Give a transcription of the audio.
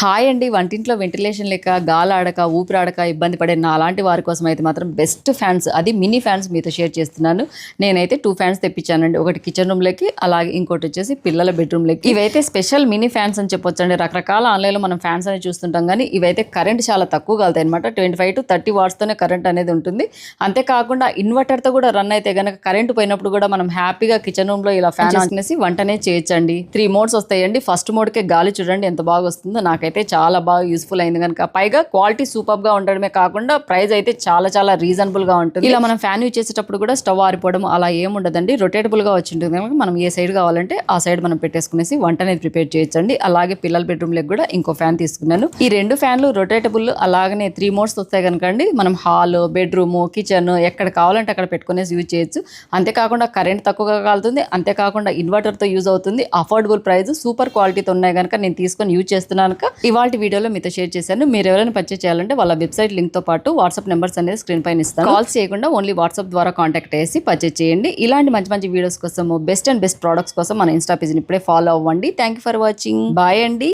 Hi అండి. వంటింట్లో ventilation లేక గాలాడక ఊపిరాడక ఇబ్బంది పడే నా అలాంటి వారి కోసం అయితే మాత్రం బెస్ట్ ఫ్యాన్స్ అది మినీ ఫ్యాన్స్ మీతో షేర్ చేస్తున్నాను. నేనైతే టూ ఫ్యాన్స్ తెప్పించానండి. ఒకటి కిచెన్ రూమ్లోకి అలాగే ఇంకోటి వచ్చేసి పిల్లల బెడ్రూమ్లోకి ఇవైతే స్పెషల్ మినీ ఫ్యాన్స్ అని చెప్పొచ్చు అండి రకరకాల ఆన్లైన్లో మనం ఫ్యాన్స్ అనేది చూస్తుంటాం కానీ ఇవైతే కరెంట్ చాలా తక్కువ కలుతాయి అనమాట ట్వంటీ ఫైవ్ టు థర్టీ వాట్స్తోనే కరెంట్ అనేది ఉంటుంది. అంతేకాకుండా ఇన్వర్టర్తో కూడా రన్ అయితే కనుక కరెంట్ పోయినప్పుడు కూడా మనం హ్యాపీగా కిచెన్ రూమ్లో ఇలా ఫ్యాన్ చేసుకునేసి వంట అనేది చేయొచ్చండి. త్రీ మోడ్స్ వస్తాయండి. ఫస్ట్ మోడ్కే గాలి చూడండి ఎంత బాగా వస్తుందో నాకైతే చాలా బాగా యూస్ఫుల్ అయింది కనుక. పైగా క్వాలిటీ సూపర్గా ఉండడమే కాకుండా ప్రైస్ అయితే చాలా చాలా రీజనబుల్గా ఉంటుంది. ఇలా మనం ఫ్యాన్ యూజ్ చేసేటప్పుడు కూడా స్టవ్ ఆరిపోవడం అలా ఏముండదండి రొటేటబుల్గా రొటేటబుల్గా కనుక మనం ఏ సైడ్ కావాలంటే ఆ సైడ్ మనం పెట్టేసుకునేసి వంట అనేది ప్రిపేర్ చేయొచ్చండి. అలాగే పిల్లల బెడ్రూమ్ లెక్ కూడా ఇంకో ఫ్యాన్ తీసుకున్నాను. ఈ రెండు ఫ్యాన్లు రొటేటబుల్ అలాగనే త్రీ మోడ్స్ వస్తాయి కనుకండి మనం హాల్ బెడ్రూమ్ కిచెన్ ఎక్కడ కావాలంటే అక్కడ పెట్టుకునేసి యూజ్ చేయొచ్చు. అంతేకాకుండా కరెంట్ తక్కువగా కాలుతుంది. అంతేకాకుండా ఇన్వర్టర్తో యూజ్ అవుతుంది. అఫోర్డబుల్ ప్రైస్ సూపర్ క్వాలిటీతో ఉన్నాయి కనుక నేను తీసుకొని యూజ్ చేస్తున్నాను కనుక ఇవాళ వీడియోలో మీతో షేర్ చేశాను. మీరు ఎవరైనా పర్చేస్ చేయాలంటే వాళ్ళ వెబ్సైట్ లింక్తో పాటు వాట్సాప్ నెంబర్స్ అనేది స్క్రీన్ పైన ఇస్తాను. కాల్స్ చేయకుండా ఓన్లీ వాట్సాప్ ద్వారా కాంటాక్ట్ చేసి పర్చేస్ చేయండి. ఇలాంటి మంచి మంచి వీడియోస్ కోసం బెస్ట్ అండ్ బెస్ట్ ప్రోడక్ట్స్ కోసం మన ఇన్స్టా పేజ్ని ఇప్పుడే ఫాలో అవ్వండి. Thank you for watching bye అండి.